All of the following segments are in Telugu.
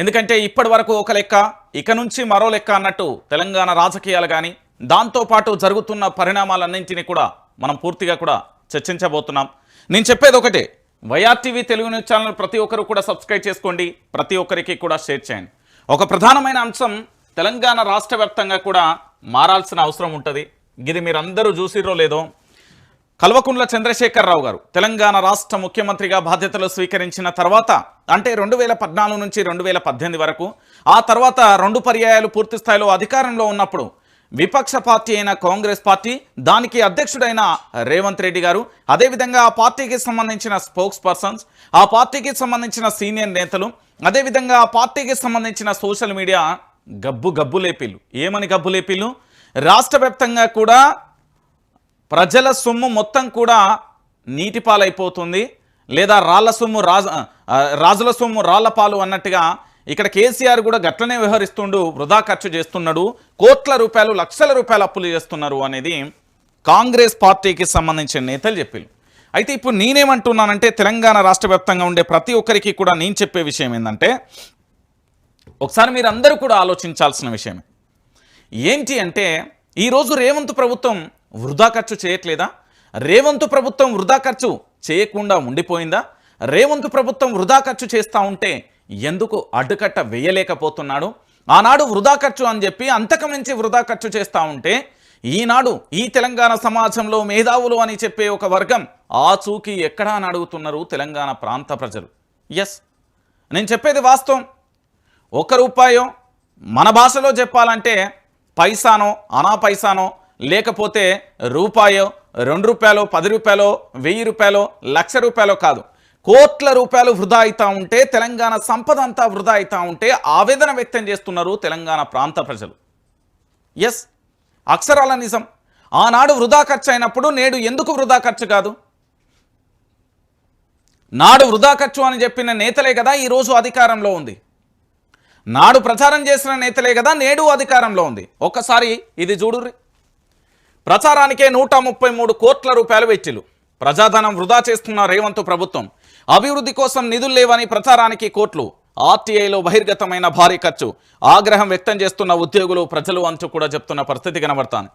ఎందుకంటే ఇప్పటి వరకు ఒక లెక్క ఇక నుంచి మరో లెక్క అన్నట్టు తెలంగాణ రాజకీయాలు కానీ దాంతోపాటు జరుగుతున్న పరిణామాలన్నింటినీ కూడా మనం పూర్తిగా కూడా చర్చించబోతున్నాం. నేను చెప్పేది ఒకటే వైఆర్టీవీ తెలుగు న్యూస్ ఛానల్ ప్రతి ఒక్కరు కూడా సబ్స్క్రైబ్ చేసుకోండి ప్రతి ఒక్కరికి కూడా షేర్ చేయండి. ఒక ప్రధానమైన అంశం తెలంగాణ రాష్ట్ర వ్యాప్తంగా కూడా మారాల్సిన అవసరం ఉంటుంది. ఇది మీరందరూ చూసిరో లేదో కల్వకుంట్ల చంద్రశేఖరరావు గారు తెలంగాణ రాష్ట్ర ముఖ్యమంత్రిగా బాధ్యతలు స్వీకరించిన తర్వాత అంటే రెండు వేల పద్నాలుగు నుంచి రెండు వేల పద్దెనిమిది వరకు ఆ తర్వాత రెండు పర్యాయాలు పూర్తి స్థాయిలో అధికారంలో ఉన్నప్పుడు విపక్ష పార్టీ అయిన కాంగ్రెస్ పార్టీ దానికి అధ్యక్షుడైన రేవంత్ రెడ్డి గారు అదేవిధంగా ఆ పార్టీకి సంబంధించిన స్పోక్స్ పర్సన్స్ ఆ పార్టీకి సంబంధించిన సీనియర్ నేతలు అదేవిధంగా ఆ పార్టీకి సంబంధించిన సోషల్ మీడియా గబ్బు గబ్బు లేపిల్లు ఏమని గబ్బు లేపిల్లు రాష్ట్ర కూడా ప్రజల సొమ్ము మొత్తం కూడా నీటిపాలైపోతుంది లేదా రాళ్ళ సొమ్ము రాజ రాజుల సొమ్ము రాళ్ళ పాలు అన్నట్టుగా ఇక్కడ కేసీఆర్ కూడా గట్లనే వ్యవహరిస్తుండు వృధా ఖర్చు చేస్తున్నాడు కోట్ల రూపాయలు లక్షల రూపాయలు అప్పులు చేస్తున్నారు అనేది కాంగ్రెస్ పార్టీకి సంబంధించిన నేతలు చెప్పారు అయితే ఇప్పుడు నేనేమంటున్నానంటే తెలంగాణ రాష్ట్ర ఉండే ప్రతి ఒక్కరికి కూడా నేను చెప్పే విషయం ఏంటంటే ఒకసారి మీరు అందరూ కూడా ఆలోచించాల్సిన విషయమే. ఏంటి అంటే ఈరోజు రేవంత్ ప్రభుత్వం వృధా ఖర్చు చేయట్లేదా? రేవంత్ ప్రభుత్వం వృధా ఖర్చు చేయకుండా ఉండిపోయిందా? రేవంత్ ప్రభుత్వం వృధా ఖర్చు చేస్తూ ఉంటే ఎందుకు అడ్డుకట్ట వేయలేకపోతున్నాడు? ఆనాడు వృధా ఖర్చు అని చెప్పి అంతకమించి వృధా ఖర్చు చేస్తూ ఉంటే ఈనాడు ఈ తెలంగాణ సమాజంలో మేధావులు అని చెప్పే ఒక వర్గం ఆచూకీ ఎక్కడా అని అడుగుతున్నారు తెలంగాణ ప్రాంత ప్రజలు. ఎస్ నేను చెప్పేది వాస్తవం. ఒక రూపాయో మన భాషలో చెప్పాలంటే పైసానో అనా పైసానో లేకపోతే రూపాయో రెండు రూపాయలు పది రూపాయలు వెయ్యి రూపాయలు లక్ష రూపాయలు కాదు. కోట్ల రూపాయలు వృధా అవుతూ ఉంటే తెలంగాణ సంపద అంతా వృధా అవుతూ ఉంటే ఆవేదన వ్యక్తం చేస్తున్నారు తెలంగాణ ప్రాంత ప్రజలు. ఎస్ అక్షరాల నిజం ఆనాడు వృధా ఖర్చు అయినప్పుడు నేడు ఎందుకు వృధా ఖర్చు కాదు? నాడు వృధా ఖర్చు అని చెప్పిన నేతలే కదా ఈరోజు అధికారంలో ఉంది. నాడు ప్రచారం చేసిన నేతలే కదా నేడు అధికారంలో ఉంది. ఒక్కసారి ఇది చూడుర్రి. ప్రచారానికే నూట ముప్పై మూడు కోట్ల రూపాయలు వెచ్చిలు ప్రజాధనం వృధా చేస్తున్న రేవంత్ ప్రభుత్వం. అభివృద్ధి కోసం నిధులు లేవని ప్రచారానికి కోట్లు. ఆర్టీఐలో బహిర్గతమైన భారీ ఖర్చు. ఆగ్రహం వ్యక్తం చేస్తున్న ఉద్యోగులు ప్రజలు అంటూ కూడా చెప్తున్న పరిస్థితి కనబడతాను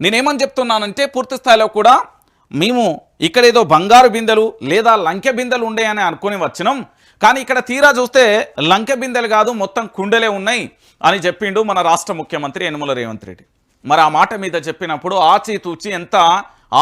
నేనేమని చెప్తున్నానంటే పూర్తి స్థాయిలో కూడా మేము ఇక్కడేదో బంగారు బిందెలు లేదా లంకె బిందెలు ఉండేయని అనుకుని వచ్చినాం. కానీ ఇక్కడ తీరా చూస్తే లంకె బిందెలు కాదు మొత్తం కుండలే ఉన్నాయి అని చెప్పిండు మన రాష్ట్ర ముఖ్యమంత్రి యనమల రేవంత్ రెడ్డి. మరి ఆ మాట మీద చెప్పినప్పుడు ఆచితూచి ఎంత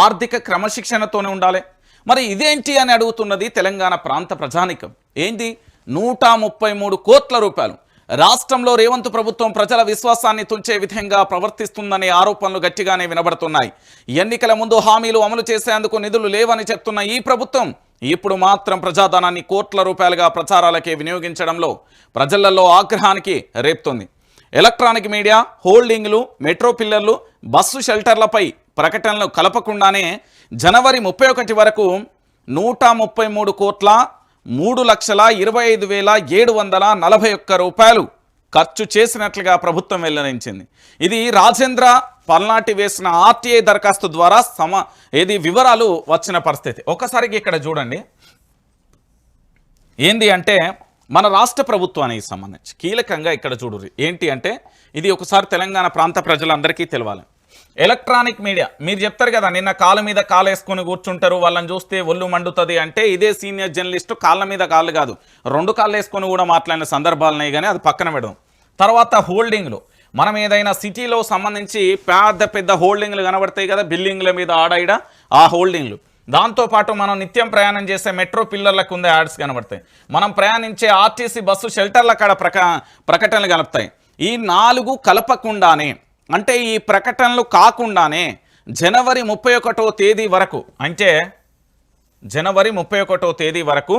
ఆర్థిక క్రమశిక్షణతోనే ఉండాలి. మరి ఇదేంటి అని అడుగుతున్నది తెలంగాణ ప్రాంత ప్రజానికం. ఏంటి నూట ముప్పై మూడు కోట్ల రూపాయలు. రాష్ట్రంలో రేవంత్ ప్రభుత్వం ప్రజల విశ్వాసాన్ని తుంచే విధంగా ప్రవర్తిస్తుందనే ఆరోపణలు గట్టిగానే వినబడుతున్నాయి. ఎన్నికల ముందు హామీలు అమలు చేసేందుకు నిధులు లేవని చెప్తున్న ఈ ప్రభుత్వం ఇప్పుడు మాత్రం ప్రజాధనాన్ని కోట్ల రూపాయలుగా ప్రచారాలకే వినియోగించడంలో ప్రజలలో ఆగ్రహానికి రేపుతుంది. ఎలక్ట్రానిక్ మీడియా హోల్డింగ్లు మెట్రో పిల్లర్లు బస్సు షెల్టర్లపై ప్రకటనలు కలపకుండానే జనవరి ముప్పై ఒకటి వరకు నూట ముప్పై మూడు కోట్ల మూడు లక్షల ఇరవై ఐదు వేల ఏడు వందల నలభై ఒక్క రూపాయలు ఖర్చు చేసినట్లుగా ప్రభుత్వం వెల్లడించింది. ఇది రాజేంద్ర పల్నాటి వేసిన ఆర్టీఐ దరఖాస్తు ద్వారా సమ ఏది వివరాలు వచ్చిన పరిస్థితి. ఒకసారికి ఇక్కడ చూడండి. ఏంది అంటే మన రాష్ట్ర ప్రభుత్వానికి సంబంధించి. కీలకంగా ఇక్కడ చూడరు ఏంటి అంటే ఇది ఒకసారి తెలంగాణ ప్రాంత ప్రజలందరికీ తెలవాలి. ఎలక్ట్రానిక్ మీడియా మీరు చెప్తారు కదా నిన్న కాళ్ళ మీద కాలు వేసుకొని కూర్చుంటారు వాళ్ళని చూస్తే ఒళ్ళు మండుతుంది అంటే ఇదే సీనియర్ జర్నలిస్ట్ కాళ్ళ మీద కాళ్ళు కాదు. రెండు కాళ్ళు వేసుకొని కూడా మాట్లాడిన సందర్భాలున్నాయి కానీ అది పక్కన పెడదాం. తర్వాత హోల్డింగ్లు. మనం ఏదైనా సిటీలో సంబంధించి పెద్ద పెద్ద హోల్డింగ్లు కనబడతాయి కదా బిల్డింగ్ల మీద ఆడాయిడ ఆ హోల్డింగ్లు. దాంతోపాటు మనం నిత్యం ప్రయాణం చేసే మెట్రో పిల్లర్లకు ఉండే యాడ్స్ కనబడతాయి. మనం ప్రయాణించే ఆర్టీసీ బస్సు షెల్టర్ల కాడ ప్రక ప్రకటనలు కలుపుతాయి ఈ నాలుగు కలపకుండానే అంటే ఈ ప్రకటనలు కాకుండానే జనవరి ముప్పై ఒకటో తేదీ వరకు అంటే జనవరి ముప్పై ఒకటో తేదీ వరకు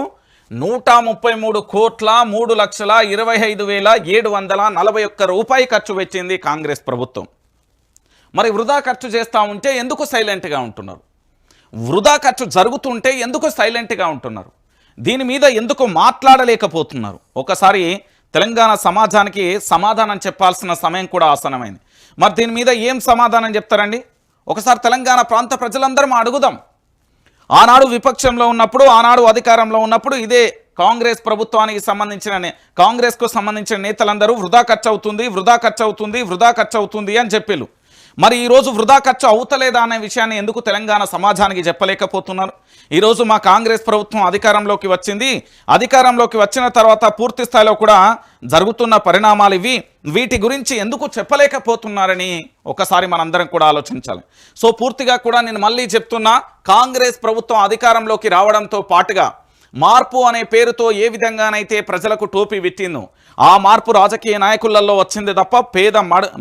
నూట ముప్పై మూడు కోట్ల మూడు లక్షల ఇరవై ఐదు వేల ఏడు వందల నలభై ఒక్క రూపాయి ఖర్చు పెట్టింది కాంగ్రెస్ ప్రభుత్వం. మరి వృధా ఖర్చు చేస్తూ ఉంటే ఎందుకు సైలెంట్గా ఉంటున్నారు? వృధా ఖర్చు జరుగుతుంటే ఎందుకు సైలెంట్గా ఉంటున్నారు. దీని మీద ఎందుకు మాట్లాడలేకపోతున్నారు. ఒకసారి తెలంగాణ సమాజానికి సమాధానం చెప్పాల్సిన సమయం కూడా ఆసనమైంది మరి దీని మీద ఏం సమాధానం చెప్తారండి? ఒకసారి తెలంగాణ ప్రాంత ప్రజలందరం అడుగుదాం. ఆనాడు విపక్షంలో ఉన్నప్పుడు ఆనాడు అధికారంలో ఉన్నప్పుడు ఇదే కాంగ్రెస్ ప్రభుత్వానికి సంబంధించిన కాంగ్రెస్కు సంబంధించిన నేతలందరూ వృధా ఖర్చు అవుతుంది వృధా ఖర్చు అవుతుంది వృధా ఖర్చు అవుతుంది అని చెప్పారు మరి ఈరోజు వృధా ఖర్చు అవుతలేదా అనే విషయాన్ని ఎందుకు తెలంగాణ సమాజానికి చెప్పలేకపోతున్నారు? ఈరోజు మా కాంగ్రెస్ ప్రభుత్వం అధికారంలోకి వచ్చింది. అధికారంలోకి వచ్చిన తర్వాత పూర్తి స్థాయిలో కూడా జరుగుతున్న పరిణామాలు ఇవి. వీటి గురించి ఎందుకు చెప్పలేకపోతున్నారని ఒకసారి మనందరం కూడా ఆలోచించాలి. సో పూర్తిగా కూడా నేను మళ్ళీ చెప్తున్నా కాంగ్రెస్ ప్రభుత్వం అధికారంలోకి రావడంతో పాటుగా మార్పు అనే పేరుతో ఏ విధంగానైతే ప్రజలకు టోపీ పెట్టిందో ఆ మార్పు రాజకీయ నాయకులలో వచ్చింది తప్ప పేద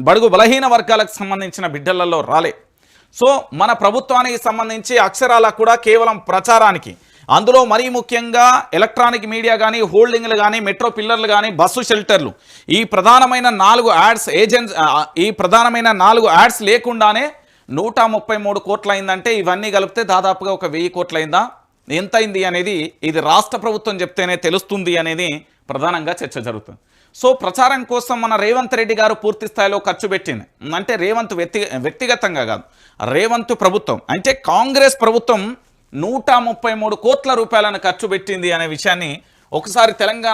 బడుగు బలహీన వర్గాలకు సంబంధించిన బిడ్డలలో రాలే. సో మన ప్రభుత్వానికి సంబంధించి అక్షరాల కూడా కేవలం ప్రచారానికి అందులో మరీ ముఖ్యంగా ఎలక్ట్రానిక్ మీడియా కానీ హోల్డింగ్లు కానీ మెట్రో పిల్లర్లు కానీ బస్సు షెల్టర్లు ఈ ప్రధానమైన నాలుగు యాడ్స్ ఏజెంట్స్ ఈ ప్రధానమైన నాలుగు యాడ్స్ లేకుండానే నూట ముప్పై మూడు కోట్లయిందంటే ఇవన్నీ కలిపితే దాదాపుగా ఒక వెయ్యి కోట్లయిందా? ఎంతైంది ఎంత అయింది అనేది ఇది రాష్ట్ర ప్రభుత్వం చెప్తేనే తెలుస్తుంది అనేది ప్రధానంగా చర్చ జరుగుతుంది. సో ప్రచారం కోసం మన రేవంత్ రెడ్డి గారు పూర్తి స్థాయిలో ఖర్చు పెట్టింది. అంటే రేవంత్ వ్యక్తి వ్యక్తిగతంగా కాదు రేవంత్ ప్రభుత్వం. అంటే కాంగ్రెస్ ప్రభుత్వం నూట ముప్పై మూడు కోట్ల రూపాయలను ఖర్చు పెట్టింది అనే విషయాన్ని ఒకసారి తెలంగాణ